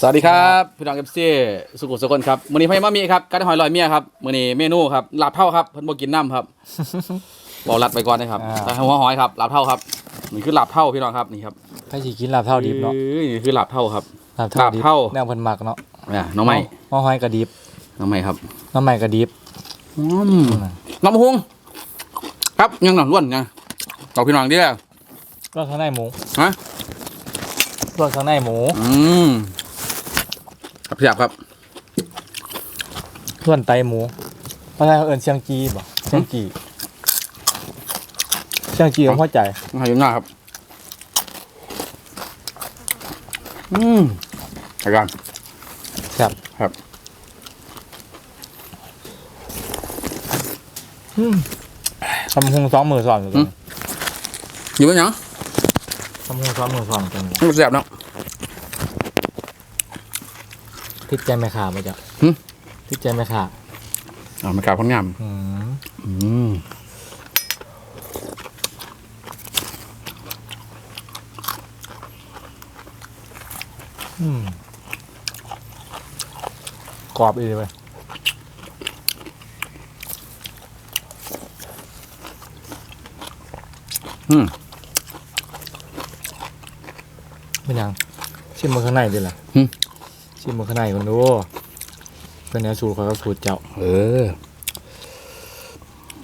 สวัสดีครับพี่น้องเอฟซีสุขุมสุคนครับมื้อนี้พ่อมามีครับการหอยลอยเมียครับมื้อนี้เมนูครับลาบเท่าครับเพิ่นบ่กินน้ำครับบอกรัดไปก่อนนะครับอ่าแต่หัวหอยครับลาบเท่าครับนี่คือลาบเท่าพี่น้องครับนี่ครับถ้าสิกินลาบเท่าดิบเนาะอ้ยนี่คือลาบเท่าครับลาบเท่าดิบลาบเท่าแนวเพิ่นมักเนาะอ่าน้องใหม่หม้อหอยกระดิบน้องใหม่ครับน้ำใหม่กระดิบอืมน้ำพุงครับยังหนอนล้วนนะต่อพี่น้องเด้อลวกข้างในหมูฮะลวกข้างในหมูอืม ครับเสียบครับ ส่วนไตหมูภาษาเขาเอิ้นเชียงจีบ่เชียงจีเชียงจีของพ่อใจมาอยู่หน้าครับ อืมไปกันครับครับ อืมทำหุงสองมือสอนอยู่ตรงนี้อยู่เป็นหยังทำหุงสองมือสอนตรงนี้มันเสียบเนาะ ติดใจไม่ขาดป่ะจ๊ะหึ ติดใจไม่ขาดอ่ามันกลายความงามอืมอืมอืมกรอบอีกเลยเว้ยอืมเป็นหยังชิมมือข้างในดิล่ะหึ ชิมมือข้างในกันดูเป็นแนวสูตรเขาก็สูตรเจ้า เออ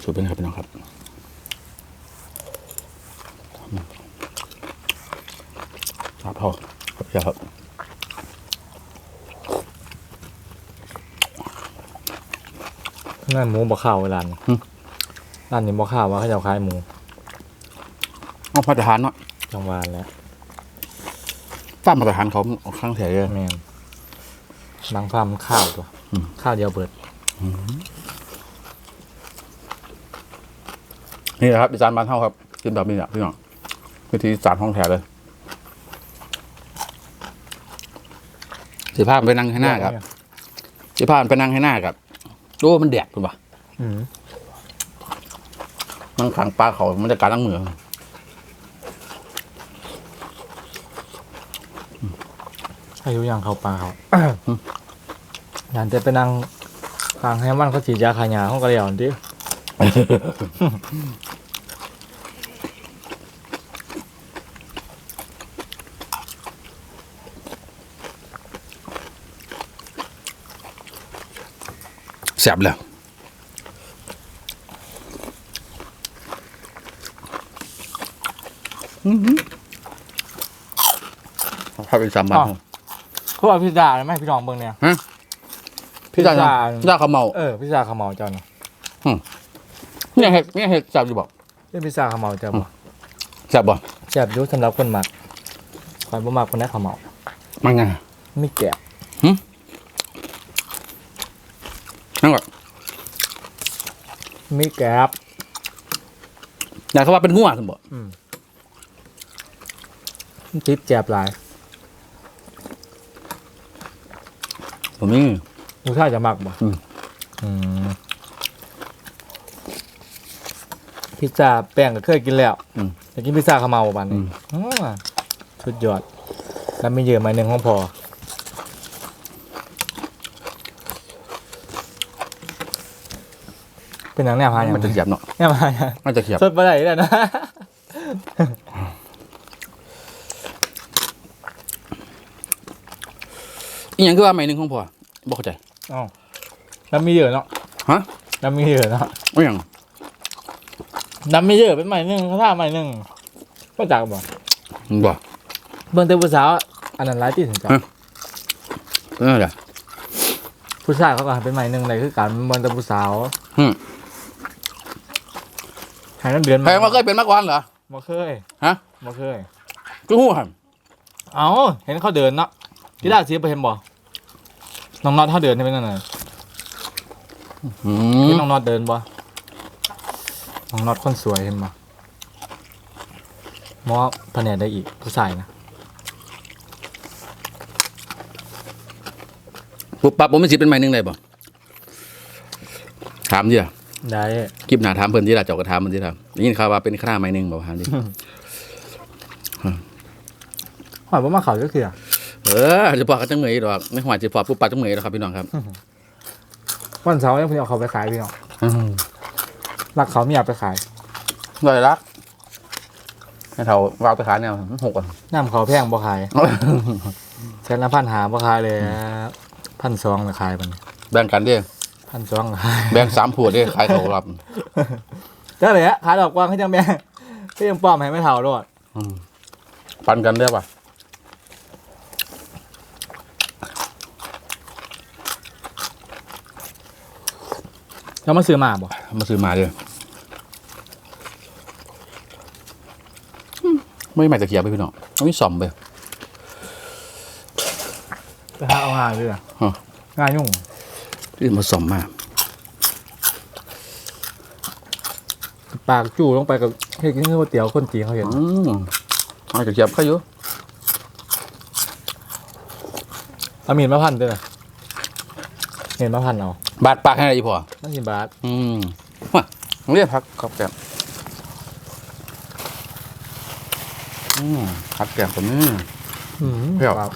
สูตรเป็นครับพี่น้องครับครับพ่อครับพี่ครับนั่นหมูบ่ข้าวเวลานร้านนี้บ่ข้าวว่าเขาจะเอาขายหมูเอาพัฒหารเนาะจังหวานแล้วฟ้ามาตรฐานเขาเอาข้างแถวเลยแม่น บางฟาร์มข้าวตัวอืมข้าวเดียวเบิดนี่แหละครับอีสานบ้านเท่าครับกินแบบนี้เนี่ยพี่น้องวิธีอีสานท้องแถวเลยสิพาไปนั่งให้หน้าครับสิพาไปนั่งให้หน้าครับโอ้มันแดดคุณปะอืมนั่งขังปลาเขามันจะการล้างมืออายุยังเขาปลาเขา อยากจะไปนั่งทางให้มันเขาฉีดยาขายาห้องกระเดียวดิแสบเลยพาเป็นสามบ้านเขาเอาพิซซ่าเลยไหมพี่น้องเบิ่งเนี่ย พี่จ่าพิซซ่าพี่จ่าเขาเมาเออพิซซ่าขาวเหมาเจ้าเนาะเนี่ยเห็ดเนี่ยเห็ดแสบอยู่บอกเป็นพิซซ่าขาวเหมาเจ้าบ่แสบบ่แซ่บอยุ่สำหรับคนมักคอยบ่มักคนได้ขาวเหมามันไงไม่แกะนั่นก่อนไม่แกบอยากเขาว่าเป็นหัวสมบ่ติดแจบหลายผมนี่ ผู้ชายจะมักบ่อืม อืมพิซซ่าแป้งก็เคยกินแล้วอืมจะกินพิซซ่าขาวเหมาบ่บัดอืนี้มอ๋อสุดยอด แล้วไม่เยอะหมายหนึ่งของพอเป็นหนังแนวพายยังมันจะเขียบเนาะแนวพายยังมันจะเขียบสดไปไหนแล้วนะ อีกอย่างคือว่าไม่หนึ่งของพ่อบอกเข้าใจ อ๋อน้ำมีเยอะเนาะฮะน้ำมีเยอะเนาะว่าอย่างน้ำมีเยอะเป็นใหม่หนึ่งเขาท่าใหม่หนึ่งก็จากบ่มึงบอกเบิ่งแต่ผู้สาวอันนั้นร้ายที่ถึงจับฮะเออเดี๋ยวผู้ชายเขาก็เป็นใหม่หนึ่งเลยคือการเบิ่งแต่ผู้สาวอืมหายน้ำเดือนแพงมาเคยเป็นมาก่อนเหรอบ่เคยฮะบ่เคยคือหัวหันเอาเห็นเขาเดินเนาะที่ดาสีไปเห็นบ่ น้องน็อตเขาเดินให้เป็นยังไงอืเห็นมน้องน็อตเดินบ่น้องน็อตคนสวยเห็นบ่มอแผนกได้อีกผู้ชายนะปุ๊บปั๊บผมไม่สิเป็นไม่หนึ่งเลยบ่ถามดิอะได้คลิปหน้าถามเพิ่นที่ละเจอกกระถามเพิ่นที่ละได้ยินข่าวว่าเป็นข้าไม่หนึ่งบ่ถามดิ หอยบ่มาเขาก็คือ เออจะพอกันจังเหมยดอกไม่หวานจะพอปุ๊บปากจังเหมยดอกครับพี่น้องครับวันเสาร์ยังเพิ่งเอาเขาไปขายพี่น้องรักเขาไม่อยากไปขายเลยรักให้เขาวางไปขายเนี่ยหกอะน้ำเขาแพงบ่ขายแสนละพันหาบ่ขายเลยพันสองละขายมันแบ่งกันดิพันสองขายแบ่งสามผัวดิขายเขาครับก็เลยอะขายดอกกว้างให้จังแม่ก็ยังปลอมให้ไม่เท่าโลดอืมปันกันได้ป่ะ แล้วมาซื้อมาบ่มาซื้อมาดิอืมไม่ใหม่ตะเกียบไปพี่น้องเอาไม่ส่อมไปไปหาเอาง่ายเลยอะฮะง่ายยุ่งที่มาส่อมมาปากจู่ลงไปกับเฮ็ดกินก๋วยเตี๋ยวคนจีนเขาเห็นอืมเอาตะเกียบเขาอยู่เอามีดมาพันด้วยนะเห็นมาพันเอา บาดปากให้อะไรอีพอไม่สิบบาทอืมว่ะเรียกพักครับแกมอืมพักแกมผมนี่อืมเปรี้ยวครับ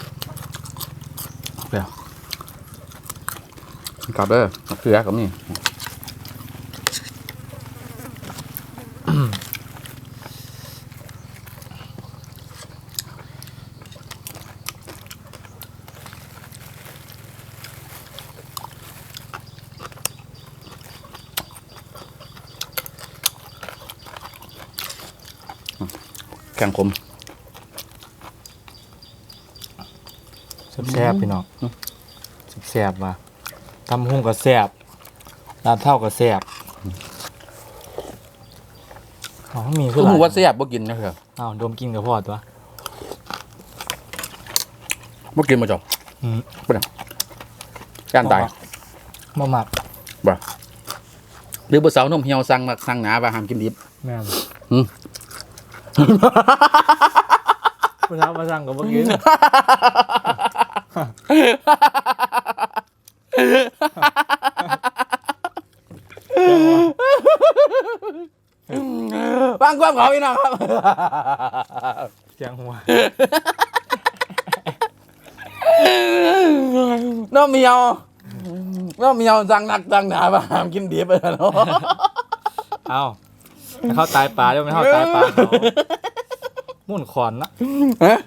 กลับเด้อมะเขือกับนี่ แข่งคมแซ่บๆพี่น้องแซ่บๆว่ะทำหุ้งก็แซ่บร้านเท่าก็แซ่บอ๋อมีคือหลาหูยว่าเสียบบ่กินนะครับอ้าวดมกินกับพ่อตัวบ่กินมาจบอืมการตายมาหมักหรือบ่สาวนมเหี่ยวสั่งมาสั่งหนาว่าห้ามกินดิบแม่นอืมเมื่อเช้ามาสั่งกับเมื่อกี้บางความเขาอีกนะครับเสียงหัวน้องเมียวน้องเมียวสั่งหนักสั่งหนาว่าห้ามกินดิบเออเนาะเอา ให้เขาตายปลาด้วยไม่เข้าตายปลาเขามุ่นขอนนะฮะ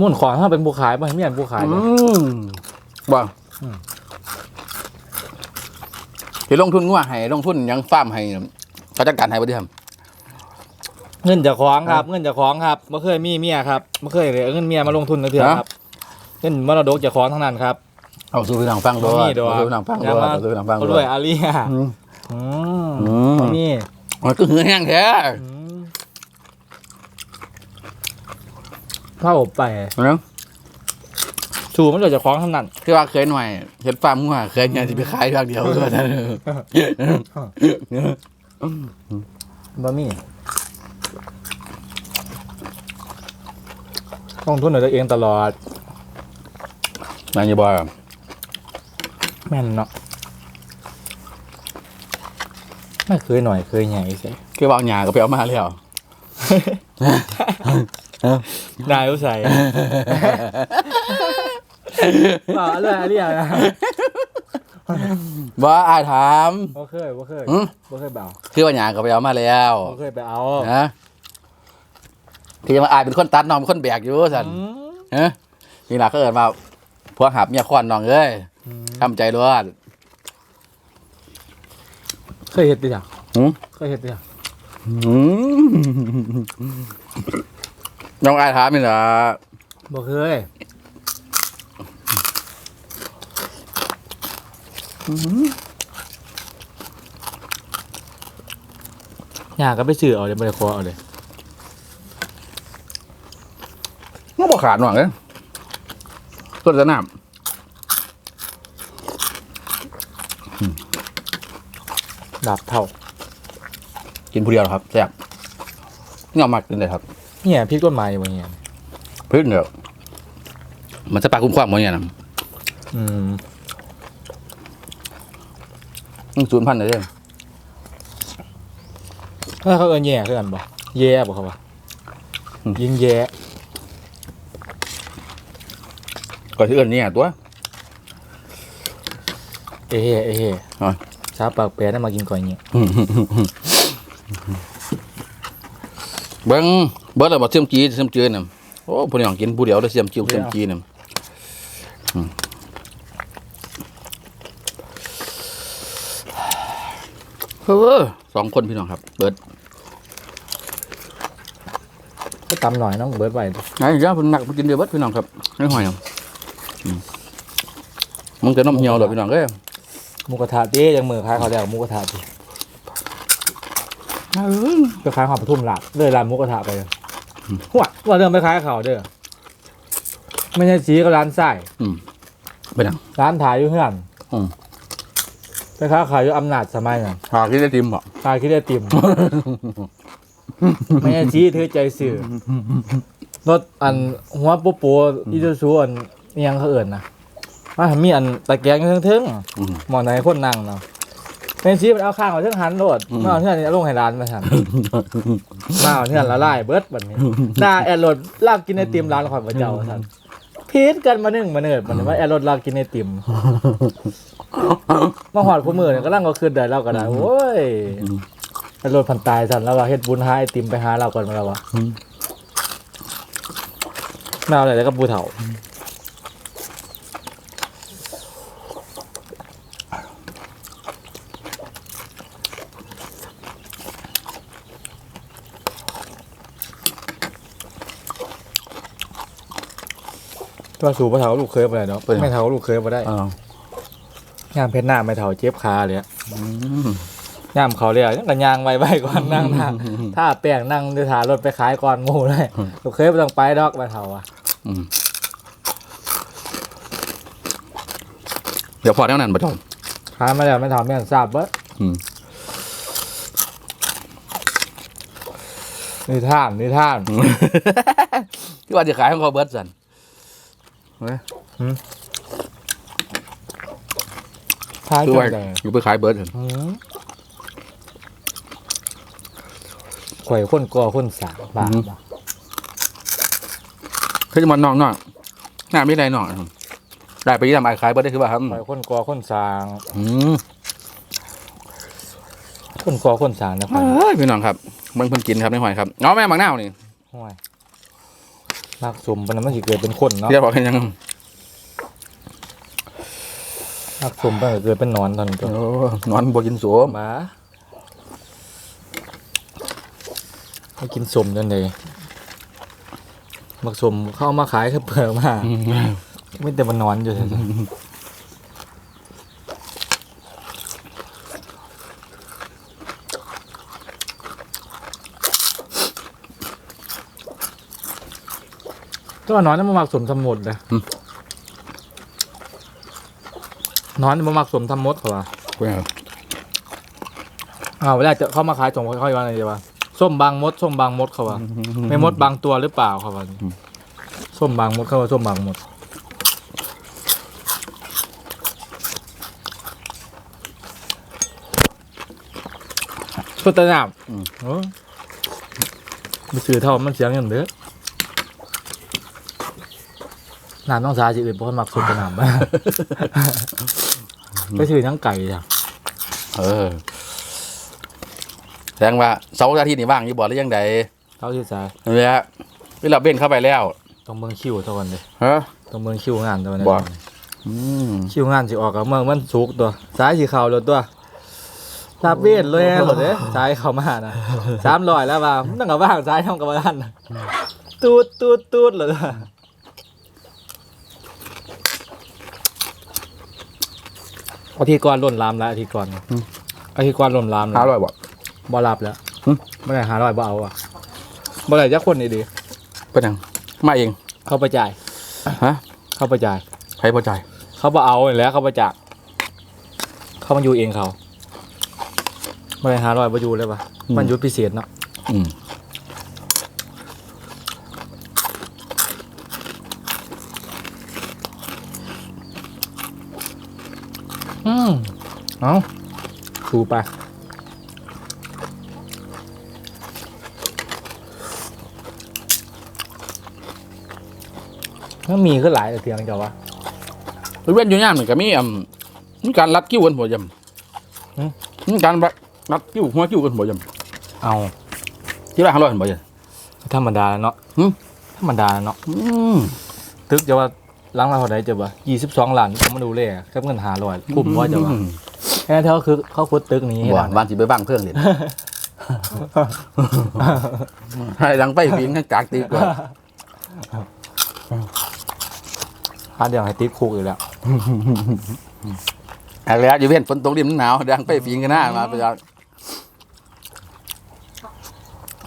มุ่นขอนถ้าเป็นผู้ขายป่ะไม่เห็นผู้ขายอืเลยมบ่อืมที่ลงทุนงัวให้ลงทุนหยังฟาร์มให้เขาจัดการให้บ่ได้ทำเงินจากของครับ เงินจากของครับไม่เคยมีเมียครับไม่เคยเลยเอาเงินเมียมาลงทุนนะเถื่อฮะครับ เงินมรดกจากของทั้งนั้นครับ เอาสู่พี่น้องฟังด้วบ่ยมีดอกเอาสู่พี่น้องฟังด้วยเอาสู่พี่น้องฟังเขาด้ด้ววยยอาเลียอืมอืมอืมบ่มีมันก็หือแห้งแท้อืมเข้าไปเนาะสู่มันเกิดจากของทั้งนั้นคือว่าเคยหน่อยเฮ็ดฟาร์มงัวเคยงานสิไปขายทางเดียวเท่านั้นบะมี่ลงทุนด้วยตัวเองตลอดนายบ่ แม่นเนาะไม่เคยหน่อยเคยใหญ่ใช่คือว่าเอาหญ้าก็ไปเอามาแล้ว นายรู้ใส่ว่าอะไรอะไรอย่างนะบ่อายถามบ่เคยบ่เคยอืมบ่เคยเบาคือว่าหญ้าก็ไปเอามาแล้วบ่เคยไปเอานะที่มาอายเป็นคนตัดน้องเป็นคนแบกอยู่ซั่นอืมฮะนี่ล่ะเขาเอิ้นว่าพวกหับเมียควันน้องเอ้ยอืม ทำใจรวดเคยเห็ดดิจ้ะหืมเคยเห็ดดิจ้ะอืมน้องอายถามนี่ล่ะบ่เคยอยากก็ไปซื้อเอาเดี๋ยวไปขอเอาเลยมันบ่ขาดหน่องเอ้ยต้นจะน้ ดับเท่าำกินผู้เดียวหรอครับแซ่บเงามักกินเลยครับเนี่ยพี่ต้นไม้บางอย่างพึ่งเดียวมันจะปลาคุ้มคว้างมั้งเนี่ยนะอืมมันศูนย์พันเลยเด้อถ้าเขาเอินแย่คือกันบ่แย่บ่เขาว่ายิงแย่ก็ที่อื่นเนี่ยตัว เอ้เฮ้เอ้เฮ้อะ ชาปากแปรได้มากินก่อนอย่างเงี้ยเบิ้งเบิ้งแล้วบ่เสียมจีเสียมจีน่ะโอ้ผู้นี้ของกินผู้เดียวได้เสียมจีเสียมจีน่ะอืมเฮ้อสองคนพี่น้องครับ เบิดก็ตำหน่อยน้องเบิร์ดไว้ไงเดี๋ยวเพิ่นหนักเพิ่นกินเดียวเบิดพี่น้องครับไม่หอยอะอืมมึงจะน้ำเหี่ยวเหรอพี่น้องเอ้ย หมูกระทะเด้ยังมือคล้ายเขาแล้วหมูกระทะดิไปขายของปทุมหลักเลยร้านหมูกระทะไปเลยหัวว่าเรื่องไปขายเขาเด้อไม่ใช่สีก็ร้านไส้อืมเป็นหยังร้านถ่ายอยู่เฮือนอืมไปค้าขายอยู่อำนาจสมัยนั้นหากที่ได้ติมบ่ขายคิดได้ติ่มไม่ใช่ชี้ถือใจสื่อรถอันหัวปูปูอีซูซูอันอิหยังเขาเอิ่นนะ ว่ามีอันตะแกรงอยู่เทึงอืม ๆหมอไหนคนนั่งเนาะเป็นชี้มันเอาข้างเอาเทึงหันโลดอืม มาเอาเทื่อนนี้ลงให้ร้านมาทันมาเอาเทื่อนละลายเบิดบัดนี้ด่าแอร์รถลากกินไอติมร้านข่อยพระเจ้าท่านพีดกันมาหนึ่งมาเนิดมันว่าแอร์รถลากกินไอติม มาหอดคู่มือเนี่ยก็ร่างก็คืนได้เราก็ได้โอ้ยไปรถพันตายสันแล้วว่าเฮ็ดบุญหาไอติมไปหาเราก่อนมาแล้ววะอืม มาเอาอะไรแล้วก็บูเถา ตัวสูบปะเถาลูกเคยไปไหนเนาะไปไหนไม่เถาลูกเคยมาได้อ้าวย่ามเพชรหน้าไม่เถาเจ็บขาเลยอะอืมย่ามเขาเลยอะยังกันยางไว้ไว้ก่อนนั่งท่าถ้าแป้งนั่งด้วยถารถไปขายก่อนหมูเลยลูกเคยไม่ต้องไปดอกมาเถาอะอืมเดี๋ยวพอแนวนั้นบ่จอมขายมาแล้วไม่ถามไม่ทราบเบิดอืมนิท่านนิท่านที่ว่าจะขายของเขาเบิดสัน เฮ้ยขายคือจัว่างใดอยู่ไปขายเบิดสันหืมข่อยคนก่อคนสามบาทบ่คือจะมันนอกนอกหน้าไม่ได้นอกครับได้ไปยี่ทำไอ้ขายเบิดได้คือว่าครับข่อยคนก่อคนสร้างอืมคนก่อคนสร้างนะข่อยเอ้ยพี่น้องครับเบิ่งเพิ่นกินครับในหอยครับเอาแม่บางหน้าวนี่ห่วย นักสมมันมันสิเกิดเป็นคนเนาะที่จะบอกให้ยังนักสมมันก็เกิดเป็นหนอนตอนนี้โอ้นอนบ่กินสวมหมาให้กินสมจังเลยมักสมเข้าเอามาขายคือเปลือกมาอืมไม่แต่มันนอนอยู่เฉยๆ ก็นอนนี่มันมักสมทำหมดเลยนอนนี่มันมักสมทำมดเขาว่าเว้ยอ้าวเวลาจะเข้ามาขายส่งเขาว่าอะไรดีวะส้มบางมดส้มบางมดเขาว่าไม่มดบางตัวหรือเปล่าเขาว่าส้มบางมดเขาว่าส้มบางมดพุทธนามอืมโอ้ไปสื่อเท่ามันเสียงอย่างเด้อ น้ำต้องสาสิอื่นเพราะมันมักสุดนามบ้าไปสื่อทั้งไก่จ้ะเออแสดงว่าเสาร์อาทิตย์นี่ว่างอยู่บ่หรือยังใดเท่าที่สายนี่แหละเวลาเบ้นเข้าไปแล้วต้องเมืองคิวเท่ากันเลยฮะต้องเมืองคิวงานเท่านั้นบ่อืมคิวงานสิออกกับเมืองมันสุกตัวสายสีขาวรถตัวลาบเวียนเลยหมดเลยสายเขามานะสามร้อยแล้วว่ามันต้องกับว่างสายทำกับบ้านตูดตูดตูดเลย อาทิตย์ก่อนล่นลามแล้วอาทิตย์ก่อนอาทิตย์ก่อนล่นลามแล้วห้าร้อยบ่ บ่รับแล้วหึไม่ได้หาร้อยบ่เอาอะบ่ได้จักคนนี่ดีเป็นหยังมาเองเข้าไปจ่ายฮะเข้าไปจ่าย ใครพอใจเขาบ่เอาอีกแล้วเขาไปจาก เขามาอยู่เองเขาไม่ได้หาร้อยมาอยู่เลยปะอืมมันหยุดพิเศษเนาะอืม เอาดูไปมันมีขึ้นหลายเตียงเจ้าวะบริเวณอยู่ย่านมันก็มีอ่ำมีการรัดกิ้วกันหัวยำหืมมีการรัดรัดกิ้วหัวกิ้วกันหัวยเอาำที่ละห้าร้อยหัวยธรรมดาแล้วเนาะหึธรรมดาเนาะำอืมตึกจะว่าหล้างเราเท่าไหร่จะว่ายี่สิบสองล้านผมมาดูเลยแค่เงินหาร้อยคุ้มว่าจะว่า แค่เท่าคือเขาคุดตึกนี้ให้บ่ดังบ้านสิไปบ้างเครื่องเล่นให้ดังไปพิงให้กากตีกว่าหาเดี๋ยวให้ติดคุกอีกแล้วอะไรแล้วอยู่เว้นฝนตกดิมนหนาวดังไปพิงกันหน้ามาประจาน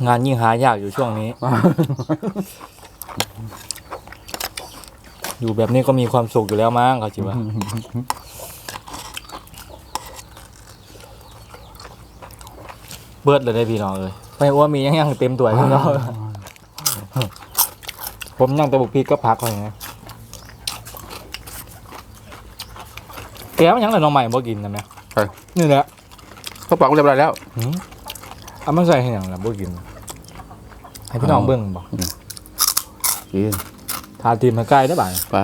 งานยิ่งหายากอยู่ช่วงนี้ อยู่แบบนี้ก็มีความสุขอยู่แล้วมั้งเขาจิว่า เบิดเลยได้พี่น้องเลยไม่ว่ามียังยังเต็มตัวพี่น้องผมยังแต่บุกพีก็พักเขาอย่างไงแกมันยังแต่น้องใหม่บ่กินนะแม่นี่แหละเขาปักเรียบร้อยแล้วหืมเอามาใส่ให้หยังล่ะบ่กินให้พี่น้องเบิ่งบ่กินทาทีมมาใกล้ได้บ่ายไป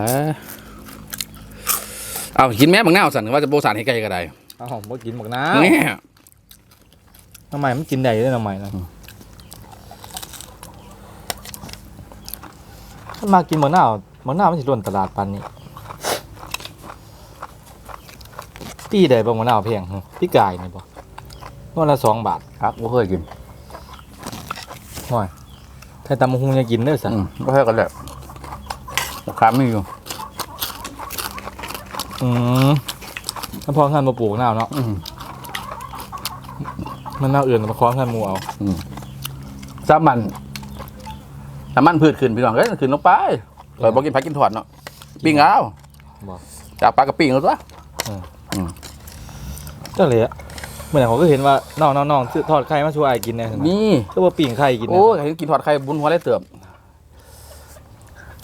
เอากินแม่บางหน้าสั่นว่าจะโบสานให้ไกลก็ได้อ้าวบ่กินบักน้แม่ำ น้ำใหม่มันกินได้ได้น้ำใหม่นะถ้ามากินบักน้าวบักน้าวมันสิล้นตลาดปันนี้ปีใดบ่บักน้าวแพงหึพี่กายนี่บ่วันละสองบาทครับบ่เคยกินห่วยถ้าตำบักหุงจะกินเด้อสัอืมบ่เคยกันแหละราคาไม่อยู่อืมถ้าพอท่านมาปลูกน้าวเนาะอื มมันน่าเอื่นมาคล้องท่านหมูเอาสามันน้ำมันพืชขึ้นพี่น้องเอ้ยขึ้นลงไปเราบอกกินผักกินถอดเนาะปิ้งเอาบอกจากปลากระปิ้งเอาตัวก็เลยอะเมื่อไหร่ผมก็เห็นว่าน้องน้องน้องซื้อทอดไข่มาช่วยไอ้กินเนี่ยนี่ก็ว่าปิ่งไข่กินโอ้เนี่ยยเห็นกินถอดไข่บุญหัวได้เติบ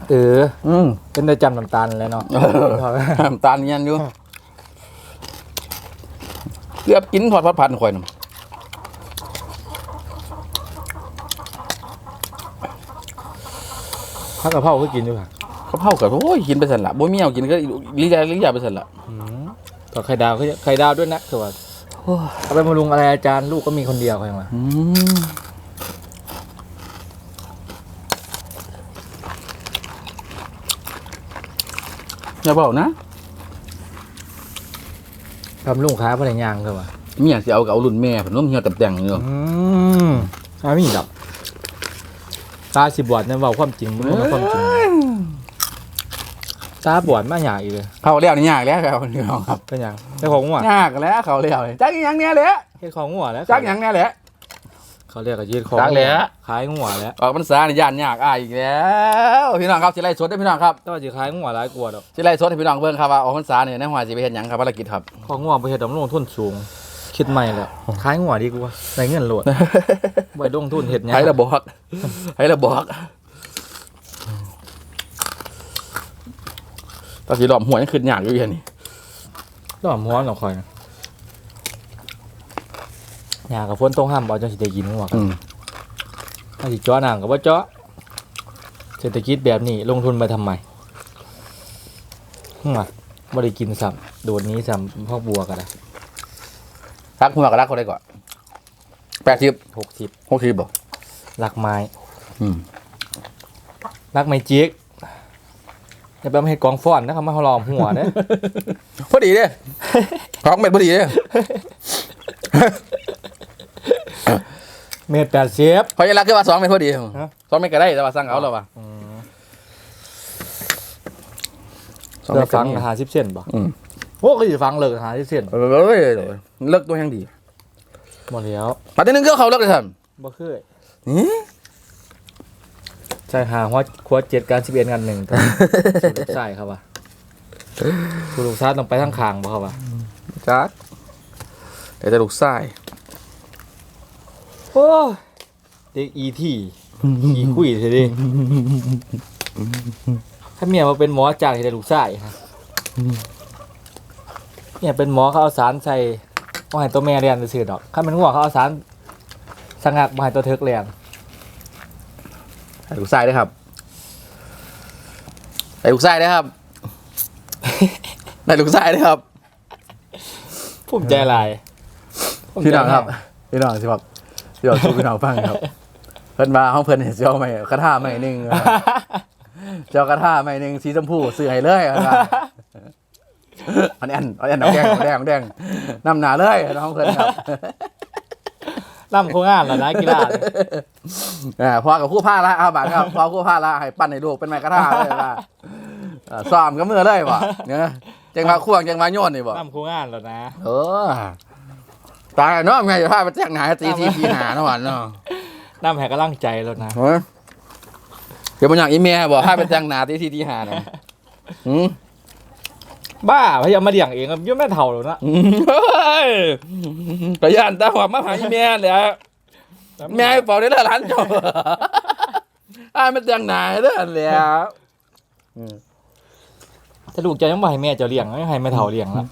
เอออืมเป็นได้จำน้ำตาลเลยเนาะทอดน้ำตาลเนียนอยู่เกือบกินถอดพัดพันข่อยน่ะ ผักกะเพราก็กินด้วยค่ะเขาเผากับโอ้ยกินไปสั่นละบ่มีเอากินก็ลิยาลิยาไปสั่นละทอดไข่ดาวก็ไข่ดาวด้วยนะคือว่าเอาไปมาลุงอะไรอาจารย์ลูกก็มีคนเดียวใครมาอืมอย่าบอกนะทำลุงค้าพนักงานคือว่าเมียสิเอากับเอารุ่นแม่ผมน้มเหี่ยวตับแต่งอยู่อืมอามีดับ ตาสิบวชเนี่ยเว่าความจริงมันเป็นความจริงตาบวชมาหยาอีกเลยเขาเลี้ยวนี่ยากแล้วครับพี่น้องครับเป็นหยังเจ้าของหัวยากแล้วเขาเลี้ยวนี่จักอหยังเนี่ยแหละเจ้าของหัวแล้วจักอหยังเนี่ยแหละ เขาเรียกกันยืดของจักแหละ ขายหัวแล้วออกพรรษานี่ย่านยากอ้ายอีกแล้วพี่น้องครับสิไล่สดได้อพี่น้องครับแต่ว่าจะขายหัวหลายกว่าดอกสิไล่สดให้พี่น้องเบิ่งครับว่าออกพรรษาเนี่ยในหัวสิไปเฮ็ดหยังครับภารกิจครับของหัวประเทศดำลงทุนสูง คิดใหม่แล้วขายหัวดีกว่าได้เงินโหลดไว้ลงทุนเห็ดเนี่ยให้ระบอกให้ระบอกตอนสิหลอมหัวยังขึ้นยากอยู่อย่างนี้ต้องม้วนหรอกคอยนะอยากกับฝนตรงห้ามบอจังสิได้กินหัวกันอืมถ้าสิจ้อหนังกับว่าจ้อเศรษฐกิจแบบนี้ลงทุนไปทำไมหัวบ่ได้กินซ้ำโดดนี้ซ้ำพอกบัวกันนะ รักหัวกับรักคนใดก่อนแปดสิบหกสิบหกสิบบ่รักไม้อืมรักไม้จิกอย่าไปมาให้กองฟ้อนนะครับมาหลอมหัวเด้พอดีเด้ของเม็ดพอดีเด้เมตรแปดสิบพอจะรักคือว่าสองเม็ดพอดีฮะ สองเม็ดก็ได้แต่ว่าสั่งเอาแล้วว่ะสองเลืเม็อดฟัฟังงหาสิบเส้นบ่อืม โอ้ก็อยู่ฟังเลิกหาสิบเส้นเออเอ้ยเลิกตัวยังดีหมดแล้วมาทีนึงก็เขาเลิกเลยท่านบ่เคยหือใช่หาหัวขวดเจ็ดการสิบเอ็ดกันหนึ่งต้องสูลูกใส่ครับว่ะสูลูกซ้ายต้องไปทางคางบ่ครับว่ะจัดแต่จะลูกไส้โอ้ยเด็กอีที่อีคุยเสียดิถ้าเมียมาเป็นหมอจากที่ได้ลูกไส้ฮะ เนี่ยเป็นหมอเขาเอาสารใส่ว่าให้ตัวแม่เรียนซื่อๆดอกถ้าเป็นหัวเขาเอาสารสังักมาให้ตัวเทิกเรียนลูกไส้ด้วยครับได้ลูกไส้ได้ครับได้ลูกไส้ได้ครับภูมิใจหลายภูมิใจพี่น้องครับพี่น้องสิครับสิบอกชูพี่น้องฟังครับเพิ่นมาห้องเพิ่นเห็นเจ้าใหม่กระทาใหม่หนึ่งเจ้ากระทาใหม่หนึ่งสีชมพูซื้อให้เลยครับ อันนี้อันอันนี้อันน้ำแดงน้ำแดงน้ำแดงน้ำหนาเลยน้องเพิ่นครับล่ำโคงอ่านแล้วนะกีฬาเนี่ยอ่าพอกับคู่ผ้าละเอาบาทครับพอคู่ผ้าละให้ปั้นให้ลูกเป็นไม้กระทาเลยละอ่าซ้อมก็มือเลยบ่เนี่ยจังมาควงจังมาโยนนี่บ่ล่ำโคงอ่านแล้วนะเออตายเนาะไงจะพาไปแจ้งหนาตีทีทีหาเนาะวันเนาะน้ำแหกกำลังใจแล้วนะเฮ้ยเดี๋ยวมันอย่างอีเมียบอกให้ไปแจ้งหนาตีทีทีหาเนาะอืม บ้าพยายามมาเดี่ยงเองยุ่งแม่เท่าแล้วนะอืมเฮ้ยกระยานตาหัวมาหาอีเมียเลยฮะแม่บอกได้แล้วร้านเจ้าให้ไปแจ้งหนาเด้อเลยฮะอืมถ้าลูกจะยังบ่ให้แม่เจะเลี้ยงไม่ให้แม่เท่าเลี้ยงแล้ว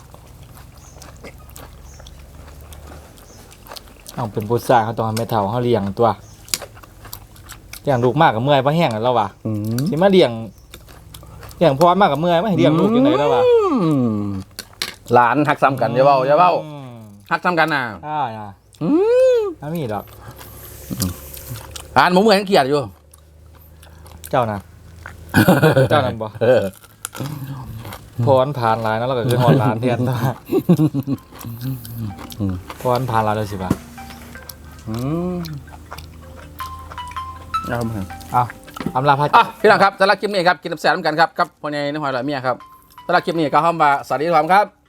เอาเป็นผู้สร้างเขาต้องให้แม่เท่าเขาเลี้ยงตัวเลี้ยงลูกมากกับเมื่อยเพราะแห้งแล้ววะอืมสิมาเลี้ยงเลี้ยงพ่อมากกับเมื่อยไม่ให้เลี้ยงลูกยังไงแล้ววะอืม หลานหักซ้ำกันอย่าเบ้าอย่าเบ้าอืมหักซ้ำกันน่ะอ่าอ่าอืมไม่มีดอกอ่านหมูเหมือนเกียดอยู่ เจ้านะเจ้านั่นบ่เออพรผ่านหลายนะแล้วก็คือหอดหลานเทียนตัวอืมพรผ่านหลายเลยสิบ่ะอืมเอามาเอาอำลาพระอะพี่น้องครับสำหรับคลิปนี้ครับกินน้ำแซ่บน้ำกันครับครับพ่อใหญ่น้ำหอยหลอยเมียครับ สำหรับคลิปนี้ก็ห้องมาสวัสดีครับ